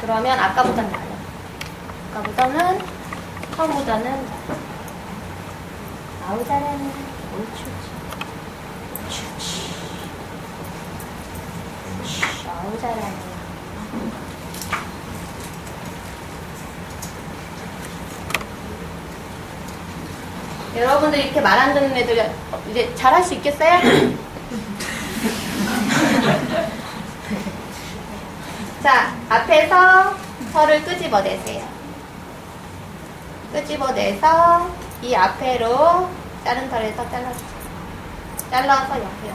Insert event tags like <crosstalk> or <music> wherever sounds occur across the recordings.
그러면 아까보단 나아요. 아까보다는 처음보다는 잘하네. 옳지 옳지. 잘하네. 여러분들 이렇게 말 안 듣는 애들 이제 잘할 수 있겠어요? 자, 앞에서 털을 끄집어내세요. 끄집어내서 이 앞에로 자른 털에서 잘라주세요. 잘라서 옆에 요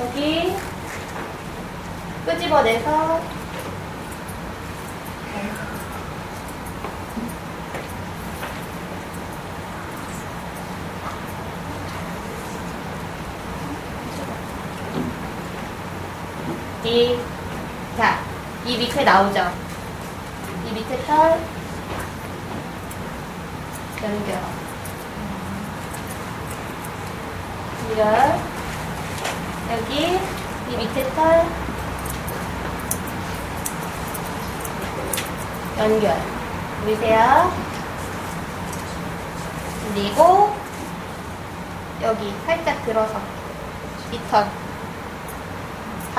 여기 끄집어내서 이, 자, 이 밑에 나오죠? 이 밑에 털 연결. 이런. 여기, 이 밑에 털 연결. 보이세요? 그리고, 여기 살짝 들어서, 이 털.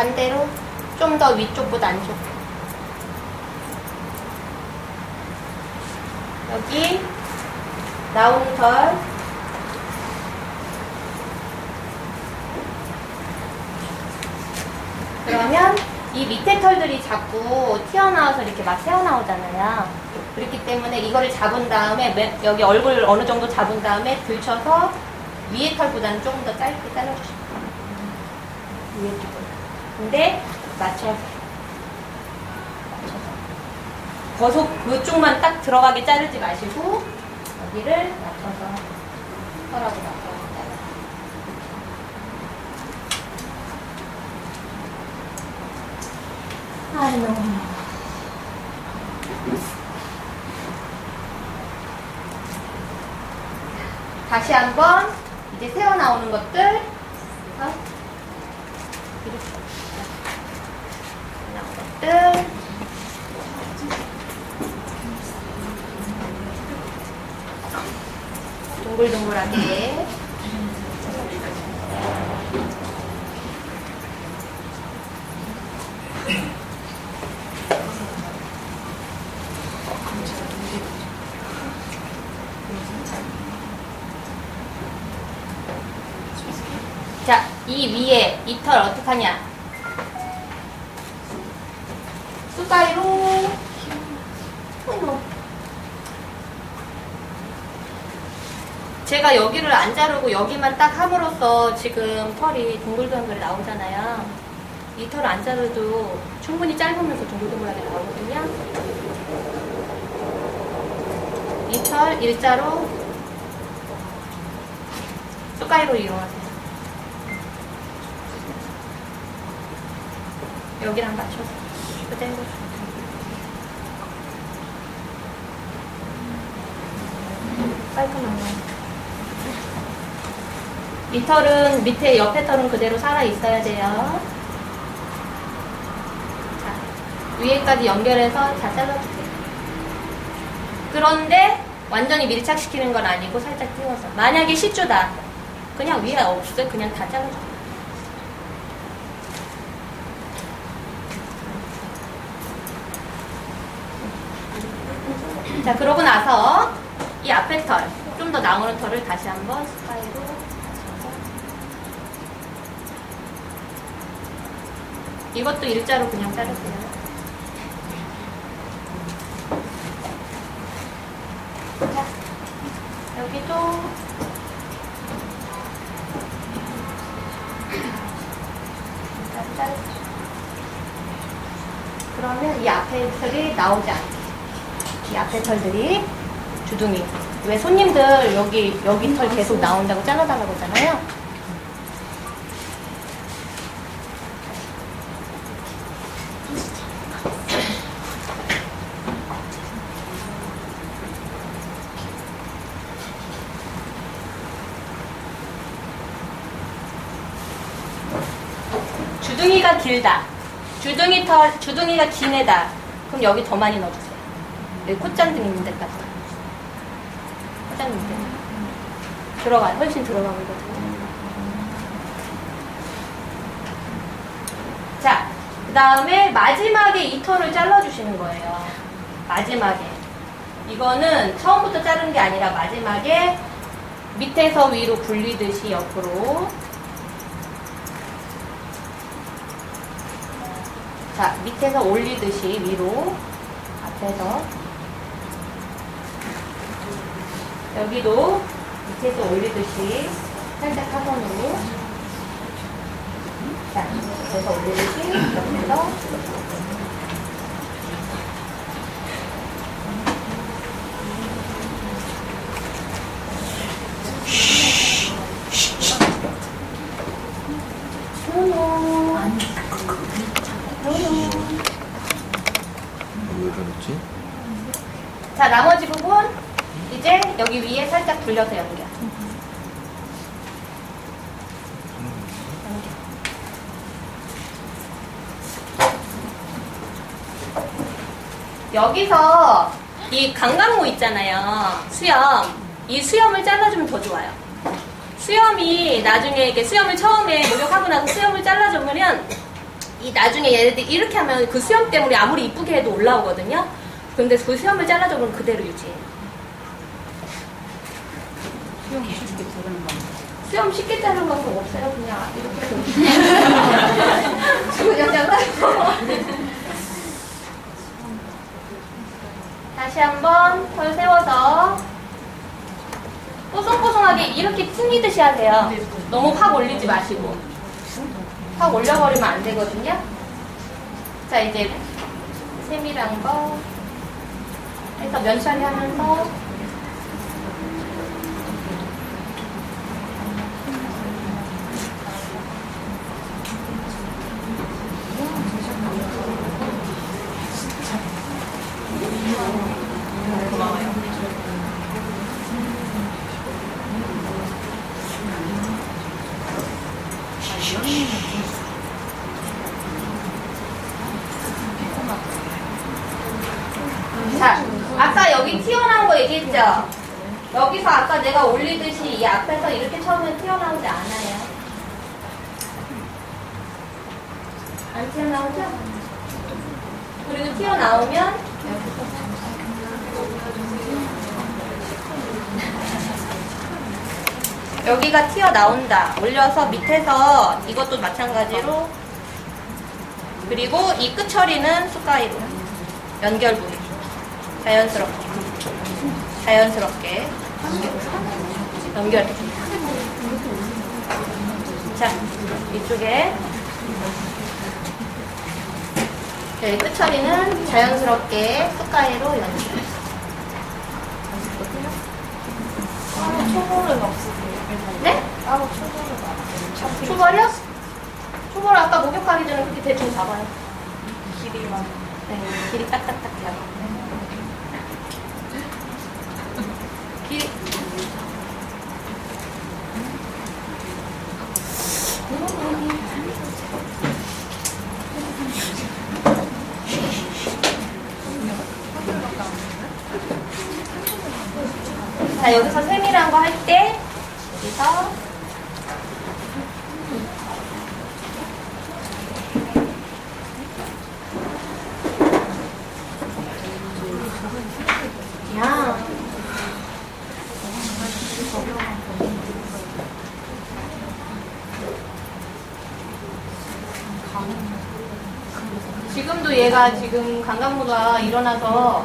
반대로 좀 더 위쪽보다 안쪽. 여기 나오는 털. 그러면 이 밑에 털들이 자꾸 튀어나와서 이렇게 막 새어나오잖아요. 그렇기 때문에 이거를 잡은 다음에 맨- 여기 얼굴 어느 정도 잡은 다음에 들쳐서 위에 털보다는 조금 더 짧게 돼요. 위에 쪽보다. 근데 맞춰서 맞춰서 거속 그쪽만 딱 들어가게 자르지 마시고 여기를 맞춰서 털하고 맞춰서. 아유. 다시 한번 이제 새어 나오는 것들 어? 이렇게 나온 것들 동글동글하게 자, 이 위에 이 털 어떡하냐? 숟가위로 어머. 여기를 안 자르고 여기만 딱 함으로써 지금 털이 동글동글 나오잖아요. 이 털을 안 자르도 충분히 짧으면서 동글동글하게 나오거든요. 이 털 일자로 숟가위로 이용하세요. 여기랑 맞춰서 그대로 깔끔하네 이 털은 밑에 옆에 털은 그대로 살아 있어야 돼요. 자, 위에까지 연결해서 다 잘라주세요. 그런데 완전히 밀착시키는 건 아니고 살짝 띄워서. 만약에 시주다. 그냥 위에 없어요. 그냥 다 잘라주세요 자, 그러고 나서 이 앞에 털, 좀 더 나오는 털을 다시 한번 스파이로 맞춰서 이것도 일자로 그냥 자르세요. 자, 여기도 자르세요. 그러면 이 앞에 털이 나오지 않게. 이 앞에 털들이 주둥이. 왜 손님들 여기 여기 털 계속 나온다고 잘라달라고 하잖아요. 털, 주둥이가 긴 애다. 그럼 여기 더 많이 넣어주세요. 여기 콧잔등 있는 데까지. 콧잔등 있는 데. 들어가요. 훨씬 들어가거든요. 자, 그 다음에 마지막에 이 털을 잘라주시는 거예요. 마지막에. 이거는 처음부터 자르는 게 아니라 마지막에 밑에서 위로 굴리듯이 옆으로. 자, 밑에서 올리듯이 위로. 앞에서. 여기도 밑에서 올리듯이 살짝 하선으로. 자, 밑에서 올리듯이 옆에서. 왜 저랬지? 자, 나머지 부분 이제 여기 위에 살짝 돌려서 연결. 여기서 이 강강모 있잖아요. 수염. 이 수염을 잘라주면 더 좋아요. 수염이 나중에 이렇게 수염을 처음에 목욕하고 나서 수염을 잘라주면 이 나중에 얘네들 이렇게 하면 그 수염 때문에 아무리 이쁘게 해도 올라오거든요. 근데 그 수염을 잘라주면 그대로 유지해요. 수영 쉽게 자르는 거. 수염 쉽게 자르는 방법 없어요? 그냥 이렇게 <laughs> 그냥 잘라서 다시 한번 털 세워서 뽀송뽀송하게 이렇게 튕기듯이 하세요. 너무 확 올리지 마시고 확 올려버리면 안 되거든요. 자 이제 세밀한 거 해서 면 처리 하면서 얘기했죠? 여기서 아까 내가 올리듯이 이 앞에서 이렇게 처음에 튀어나오지 않아요. 안 튀어나오죠? 그리고 튀어나오면 여기가 튀어나온다. 올려서 밑에서 이것도 마찬가지로 그리고 이 끝처리는 숟가위로 연결 부위 자연스럽게 자연스럽게 연결 자 이쪽에 여기 끝처리는 자연스럽게 숟가위로 연결 따로 초벌은 없으세요? 네? 따로 초벌은 없으세요? 초벌이요? 초벌 아까 목욕하기 전에 그렇게 대충 잡아요 길이만. 네, 길이 딱딱딱 해요. 길. 자, 여기서 세밀한 거 할 때, 여기서 야. 얘가 지금 강간모가 일어나서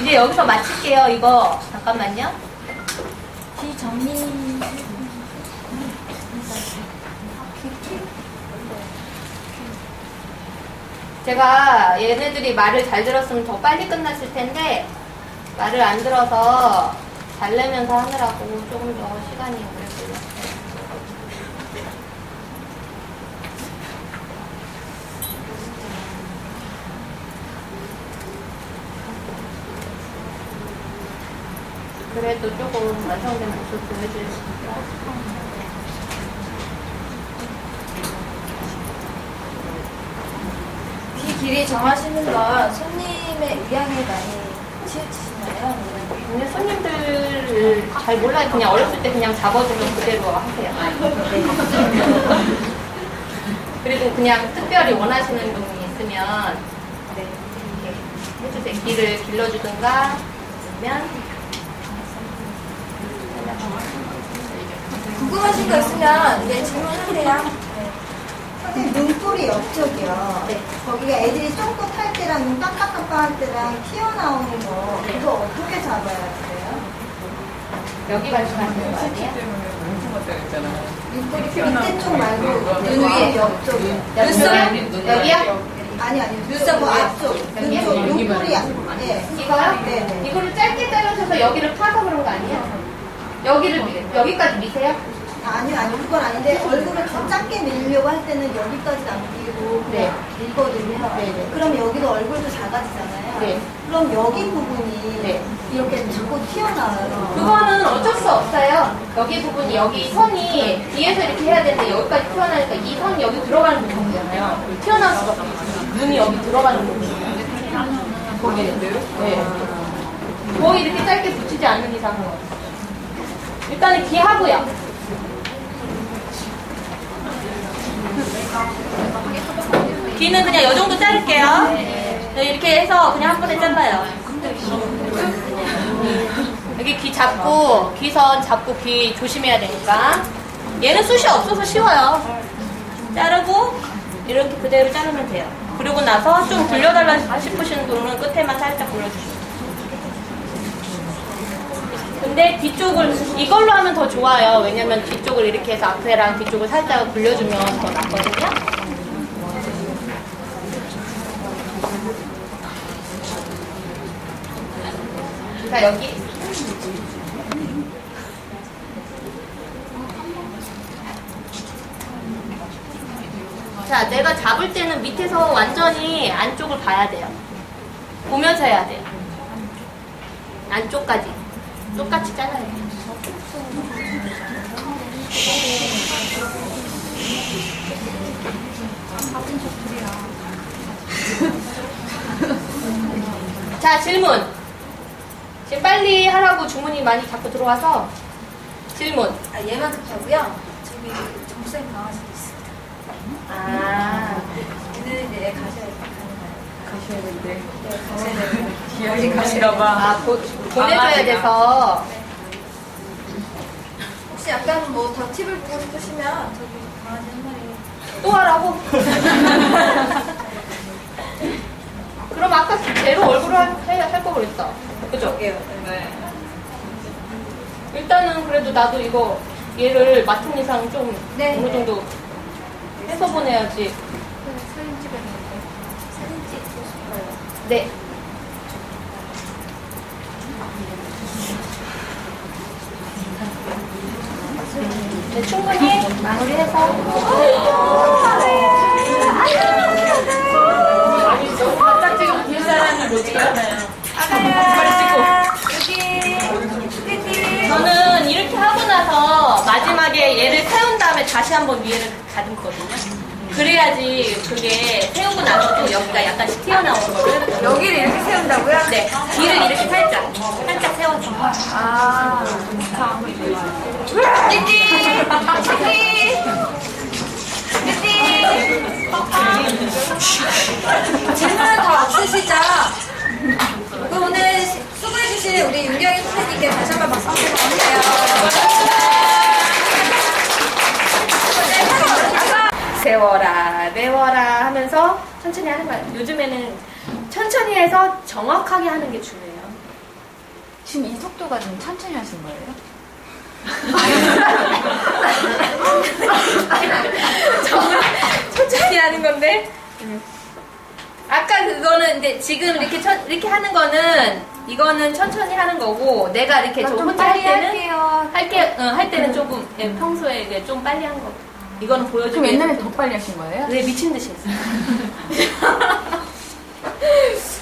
이제 여기서 마칠게요. 이거 잠깐만요. 제가 얘네들이 말을 잘 들었으면 더 빨리 끝났을 텐데 말을 안 들어서 달래면서 하느라고 조금 더 시간이 오래 걸렸어요. 그래도 조금 완성된 모습 보여주니까 길이 정하시는 건 손님의 의향에 많이 치우치시나요? 근데 손님들을 잘 몰라요. 그냥 어렸을 때 그냥 잡아주면 그대로 하세요. 네. 그리고 그냥 특별히 원하시는 분이 있으면 네, 이렇게 해주세요. 길을 길러주든가 아니면 궁금하신 거 있으면 네, 질문하세요. 네. 눈꼬리 옆쪽이요. 네. 거기가 애들이 쫑긋 할 때랑 눈 깜빡깜빡할 때랑 튀어나오는 거 네. 그거 어떻게 잡아야 돼요? 여기 말씀하시는 거 아니에요? 눈꼬리 밑에 쪽 말고 눈눈 위에. 옆쪽이요. 눈썹? 여기요? 아니 아니 눈썹 앞. 앞쪽? 눈쪽 눈꼬리 앞. 예. 이거요? 네네. 이거를 짧게 자르셔서 여기를 파서 그런 거 아니에요? 여기를 미- 여기까지 미세요? 아니 아니 그건 아닌데 얼굴을 더 작게 밀려고 할 때는 여기까지 남기고 네. 그냥 밀거든요. 네네. 그럼 여기도 얼굴도 작아지잖아요. 네. 그럼 여기 부분이 네. 이렇게 자꾸 튀어나와요. 그거는 어쩔 수 없어요. 여기 부분이 여기 선이 뒤에서 이렇게 해야 되는데 여기까지 튀어나오니까 이 선이 여기 들어가는 부분이잖아요. 튀어나올 수가 없어요. 눈이 여기 들어가는 부분이에요. 거기 네. 거의 이렇게 짧게 붙이지 않는 이상은 일단은 귀 하고요. 귀는 그냥 이 정도 자를게요. 네, 이렇게 해서 그냥 한 번에 잘라요. 여기 귀 잡고 귀선 잡고 귀 조심해야 되니까 얘는 숱이 없어서 쉬워요 자르고 이렇게 그대로 자르면 돼요 그리고 나서 좀 굴려달라 싶으시는 분은 끝에만 살짝 굴려주시면 근데 뒤쪽을 이걸로 하면 더 좋아요 왜냐면 뒤쪽을 이렇게 해서 앞에랑 뒤쪽을 살짝 굴려주면 더 낫거든요 자 여기 자, 내가 잡을 때는 밑에서 완전히 안쪽을 봐야 돼요. 보면서 해야 돼요. 안쪽까지. 똑같이 잘라야 돼요. 자, 질문. 지금 빨리 하라고 주문이 많이 자꾸 들어와서 질문. 아, 얘만 급하고요. 저기 정수생 강아지도 있습니다. 아, 얘는 이제 가셔야 가능해요. 가셔야 되는데 네. 기약이 가시나봐. 아 보, 보내줘야. 돼서. 혹시 약간 뭐 더 팁을 보고 싶으시면 저기 강아지 한 마리 또 하라고? 그럼 아까 제로 얼굴 할거 그랬다. 그죠? 네. 일단은 그래도 나도 이거 얘를 맡은 이상 좀 네. 어느 정도 해서 보내야지. 사진 찍었는데 사진 싶어요. 네. 네, 충분히 마무리해서. 저는 이렇게 하고 나서 마지막에 얘를 세운 다음에 다시 한번 위에를 다듬거든요. 그래야지 그게 세우고 나서도 여기가 약간씩 튀어나오거든. 여기를 이렇게 세운다고요? 네, 뒤를 이렇게 살짝, 살짝 세워서. 아. 띠띠! 띠띠! 띠띠! 질문은 다 없으시죠? 천천히 하는 거예요. 요즘에는 천천히 해서 정확하게 하는 게 중요해요. 지금 이 속도가 좀 천천히 하신 거예요? <laughs> 정말 천천히 하는 건데. 아까 그거는 근데 지금 이렇게 천, 이렇게 하는 거는 이거는 천천히 하는 거고 내가 이렇게 좀 혼자 할 때는 할게요. 할게 응, 할 때는 조금 예, 평소에 좀 빨리 한 거. 이거는 보여주기 그럼 옛날에 더 빨리 하신 거예요? 네 미친 듯이 했어요. ハハハハ!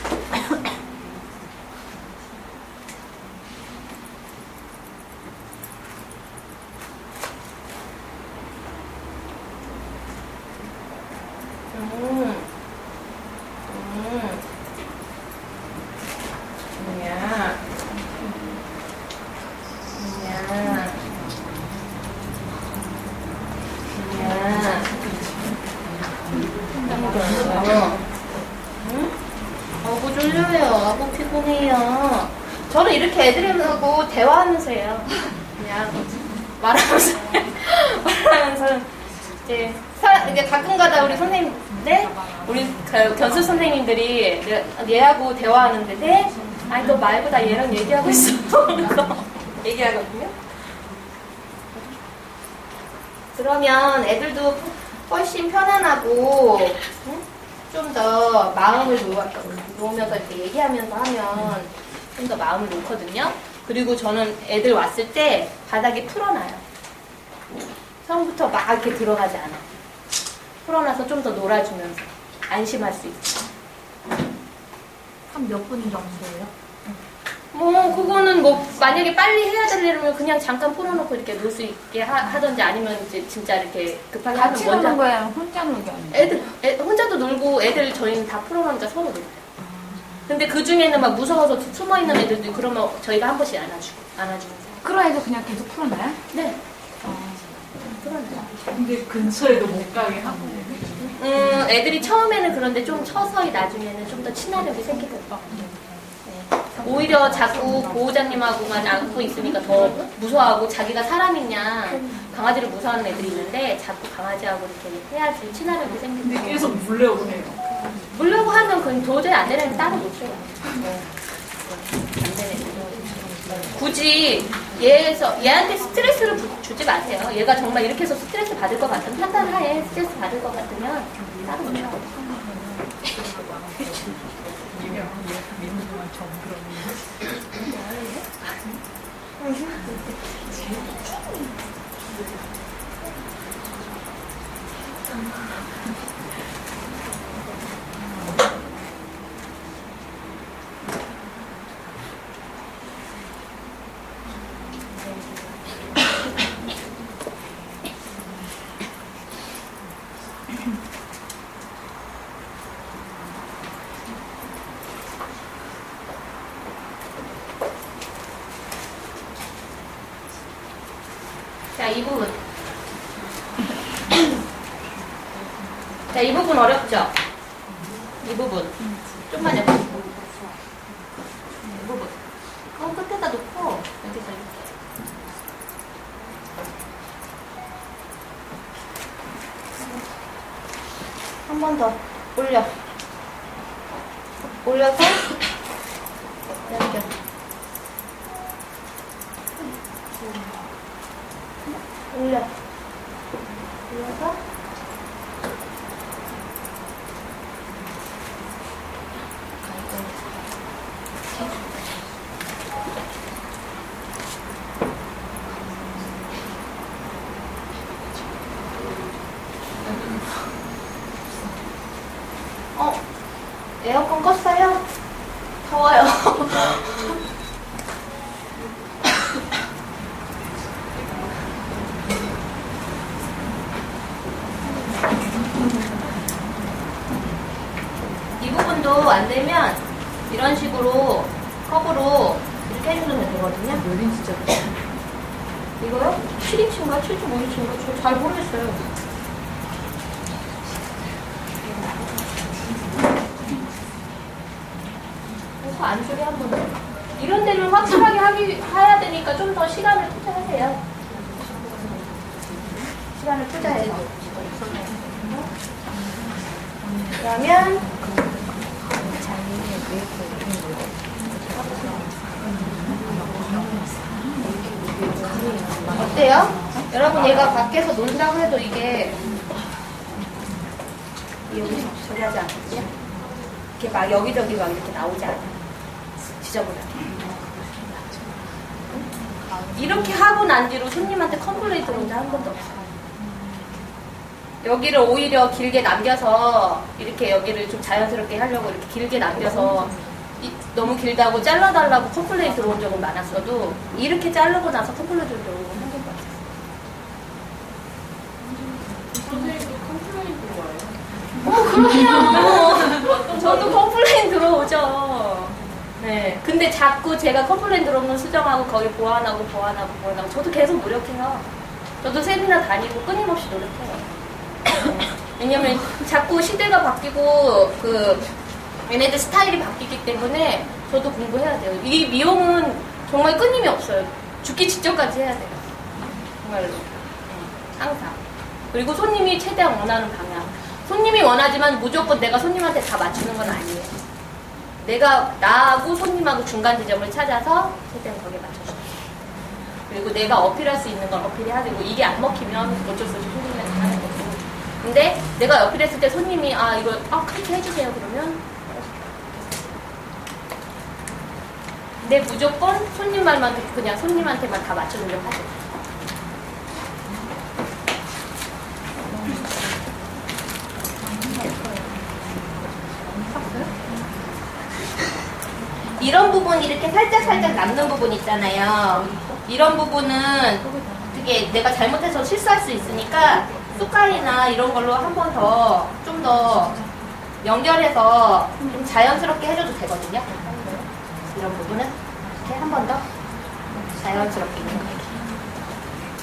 얘- 얘하고 대화하는데, 네? 아니 너 말고 나 얘랑 얘기하고 있어. <laughs> 얘기하거든요. 그러면 애들도 훨씬 편안하고 좀 더 마음을 놓으면서 이렇게 얘기하면서 하면 좀 더 마음을 놓거든요. 그리고 저는 애들 왔을 때 바닥에 풀어놔요. 처음부터 막 이렇게 들어가지 않아. 풀어놔서 좀 더 놀아주면서 안심할 수 있게. 한 몇 분 정도예요? 뭐 그거는 뭐 만약에 빨리 해야 되려면 그냥 잠깐 풀어놓고 이렇게 놀 수 있게 하, 던지 아니면 이제 진짜 이렇게 급하게 같이 하면 노는 먼저 거야? 혼자 놀게 하는 거야? 애들 애- 혼자도 놀고 애들 저희는 다 풀어놓으니까 서로 놀아요. 근데 그 중에는 막 무서워서 숨어 있는 애들도 있고 그러면 저희가 한 번씩 안아주고 안아주면서 그런 애들 그냥 계속 풀어놔요? 네 풀어놔요. 근데 근처에도 못 가게 하고. 음 애들이 처음에는 그런데 좀 서서히 나중에는 좀 더 친화력이 생기더라고요. 네. 오히려 자꾸 보호자님하고만 안고 있으니까 더 무서워하고 자기가 사람이냐 강아지를 무서워하는 애들이 있는데 자꾸 강아지하고 이렇게 해야지 친화력이 근데 생긴다. 계속 물려고 해요. 물려고 하면 그건 도저히 안 되는 애는 따로 못 줘요. 네. 안 되는 애는. 굳이 얘에서 얘한테 스트레스를 부- 주지 마세요. 얘가 정말 이렇게 해서 스트레스 받을 것 같으면 판단하에 스트레스 받을 것 같으면 따로 못줘 <laughs> 자, 이 부분. 자, 이 부분 어렵죠? 이 부분. 좀만 옆에. 이 부분. 그거 끝에다 놓고, 여기서 이렇게. 한 번 더 올려. 올려서, 이렇게. 올려. 올려서. 어, 에어컨 껐어요? 더워요. <laughs> 이 부분도 안 되면 이런 식으로 컵으로 이렇게 해주면 되거든요. 요린 진짜 이거요? 7인치인가 7.5인치인가? 저 잘 모르겠어요. 그래서 안쪽에 한 번. 이런 데를 확실하게 하기, 해야 되니까 좀 더 시간을 투자하세요. 시간을 투자해서. 그러면 어때요? 여러분 얘가 밖에서 논다고 해도 이게 여기 저기 하지 않거든요? 이렇게 막 여기저기 막 이렇게 나오지 않아 지저분하게 이렇게 하고 난 뒤로 손님한테 컴플레인 들어온 적한 번도 없어요 여기를 오히려 길게 남겨서 이렇게 여기를 좀 자연스럽게 하려고 이렇게 길게 남겨서 이- 너무 길다고 잘라달라고 컴플레인 들어온 적은 많았어도 이렇게 자르고 나서 컴플레인 들어온 적은 한 번도 없어요. 선생님도 컴플레인 들어와요. 어, 그럼요. 저도 컴플레인 들어오죠. 네. 근데 자꾸 제가 컴플레인 들어오면 수정하고 거기 보완하고 보완하고 보완하고 저도 계속 노력해요. 저도 세미나 다니고 끊임없이 노력해요. 네. 왜냐면 자꾸 시대가 바뀌고 그 얘네들 스타일이 바뀌기 때문에 저도 공부해야 돼요. 이 미용은 정말 끊임이 없어요. 죽기 직전까지 해야 돼요. 정말로. 네. 항상. 그리고 손님이 최대한 원하는 방향. 손님이 원하지만 무조건 내가 손님한테 다 맞추는 건 아니에요. 내가 나하고 손님하고 중간 지점을 찾아서 최대한 거기에 맞춰줘요. 그리고 내가 어필할 수 있는 걸 어필해야 되고 이게 안 먹히면 어쩔 수 없이 손님한테 하는 거고. 근데 내가 어필했을 때 손님이 아 이거 아 그렇게 해주세요 그러면 근데 무조건 손님 말만 듣고 그냥 손님한테만 다 맞춰주려고 하죠. 이런 부분 이렇게 살짝 살짝 남는 부분 있잖아요. 이런 부분은 되게 내가 잘못해서 실수할 수 있으니까 숟갈이나 이런 걸로 한 번 더 좀 더 연결해서 좀 자연스럽게 해줘도 되거든요. 이런 부분은 이렇게 한 번 더 자연스럽게.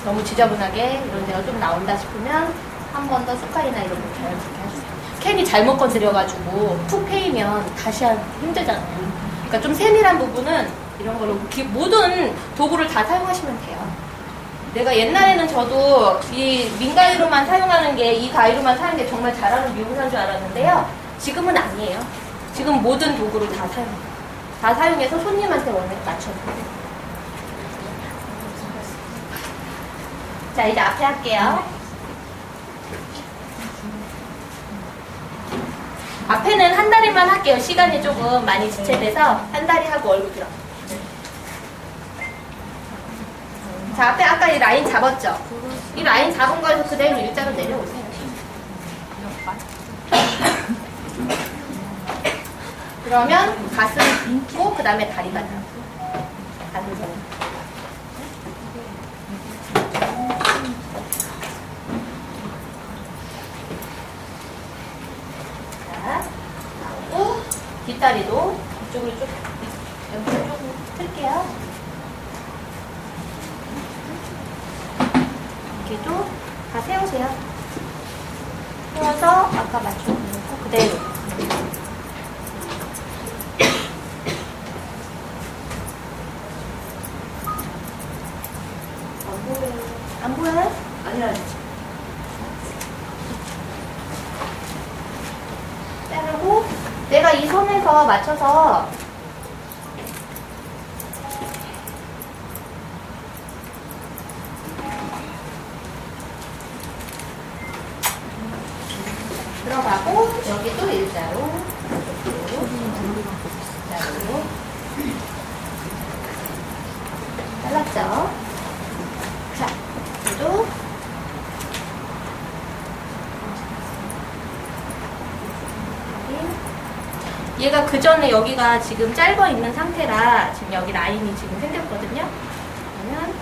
너무 지저분하게 이런 데가 좀 나온다 싶으면 한 번 더 숟갈이나 이런 거 자연스럽게 해주세요. 캔이 잘못 건드려가지고 푹 패이면 다시 하기 힘들잖아요. 그러니까 좀 세밀한 부분은 이런 걸로 기- 모든 도구를 다 사용하시면 돼요. 내가 옛날에는 저도 이 민가위로만 사용하는 게 이 가위로만 사용하는 게 정말 잘하는 미용사인 줄 알았는데요. 지금은 아니에요. 지금 모든 도구를 다 사용해요. 다 사용해서 손님한테 원래 맞춰요. 자, 이제 앞에 할게요. 앞에는 한 다리만 할게요. 시간이 조금 많이 지체돼서 한 다리 하고 얼굴 들어. 자, 앞에 아까 이 라인 잡았죠? 이 라인 잡은 거에서 그대로 일자로 내려오세요. 그러면 가슴 빈고 그 다음에 다리가 나오고 가슴 전 자, 나오고 뒷다리도 이쪽으로 쭉 여기서 조금 틀게요. 이렇게도 다 세우세요. 세워서 아까 맞춰 놓고 그대로. 내가 이 손에서 맞춰서 들어가고 여기 또 일자로 이쪽으로 일자로 잘랐죠? 자, 여기도 여기. 얘가 그 전에 여기가 지금 짧아 있는 상태라 지금 여기 라인이 지금 생겼거든요. 그러면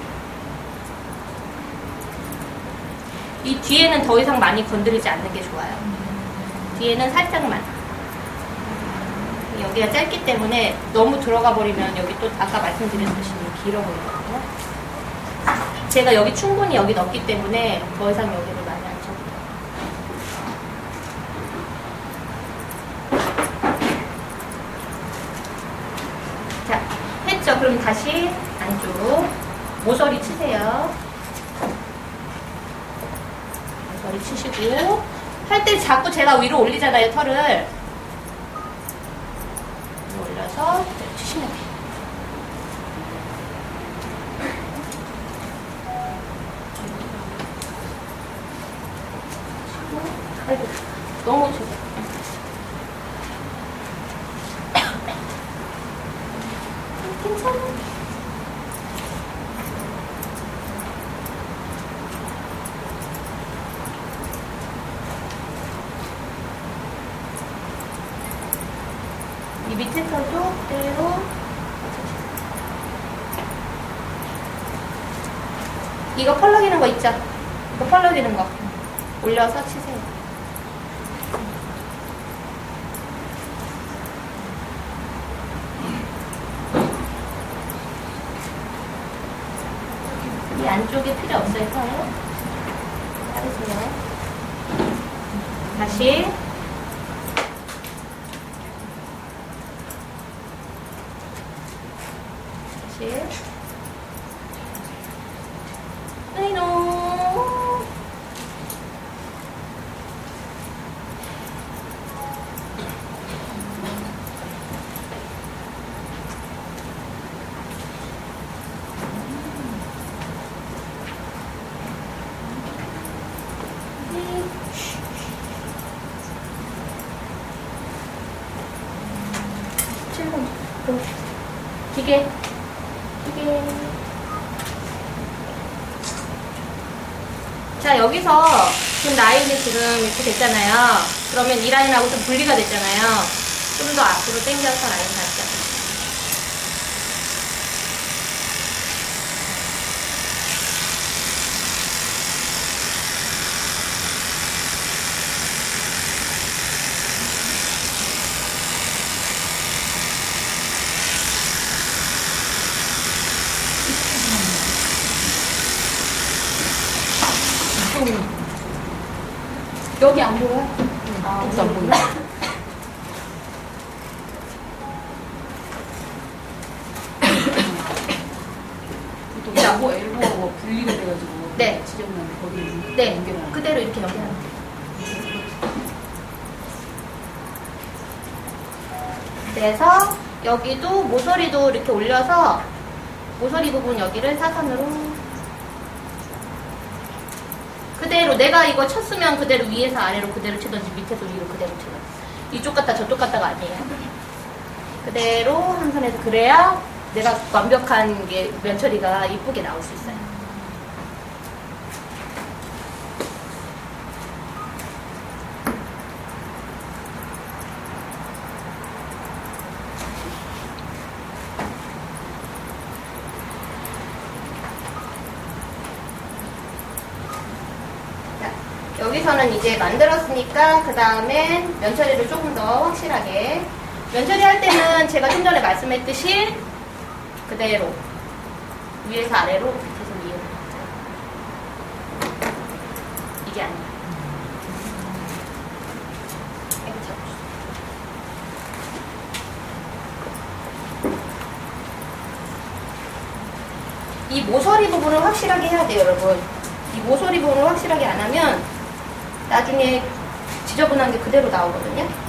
이 뒤에는 더 이상 많이 건드리지 않는 게 좋아요. 뒤에는 살짝만. 여기가 짧기 때문에 너무 들어가 버리면 여기 또 아까 말씀드렸듯이 길어 보이거든요. 제가 여기 충분히 여기 넣었기 때문에 더 이상 여기를 많이 안 쳐도 돼요. 자, 했죠? 그럼 다시 안쪽으로 모서리 치세요. 모서리 치시고 할 때 자꾸 제가 위로 올리잖아요, 털을. 위로 올려서 이렇게 치시면 돼요. 아이고, 너무 좋아. 괜찮아. 이 밑에 털도 그대로 이거 펄럭이는 거 있죠? 이거 펄럭이는 거 올려서 치세요. 기계. 기계. 자, 여기서 지금 라인이 지금 이렇게 됐잖아요. 그러면 이 라인하고 좀 분리가 됐잖아요. 좀 더 앞으로 당겨서 라인 가 또 엘보 엘보가 분리가 돼가지고 네. 지저분한데 거기 네, 연결하는 그대로 이렇게 연결하면 돼요. 그래서 여기도 모서리도 이렇게 올려서 모서리 부분 여기를 사선으로 그대로 내가 이거 쳤으면 그대로 위에서 아래로 그대로 치든지 밑에서 위로 그대로 치든지 이쪽 갔다 저쪽 갔다가 아니에요. 그대로 한 손에서 그래야 내가 완벽한 게 면처리가 이쁘게 나올 수 있어요. 자, 여기서는 이제 만들었으니까 그 다음에 면처리를 조금 더 확실하게 면처리 할 때는 제가 좀 전에 말씀했듯이 그대로 위에서 아래로 밑에서 위로 이게 아니야. 이 모서리 부분을 확실하게 해야 돼요 여러분 이 모서리 부분을 확실하게 안 하면 나중에 지저분한 게 그대로 나오거든요.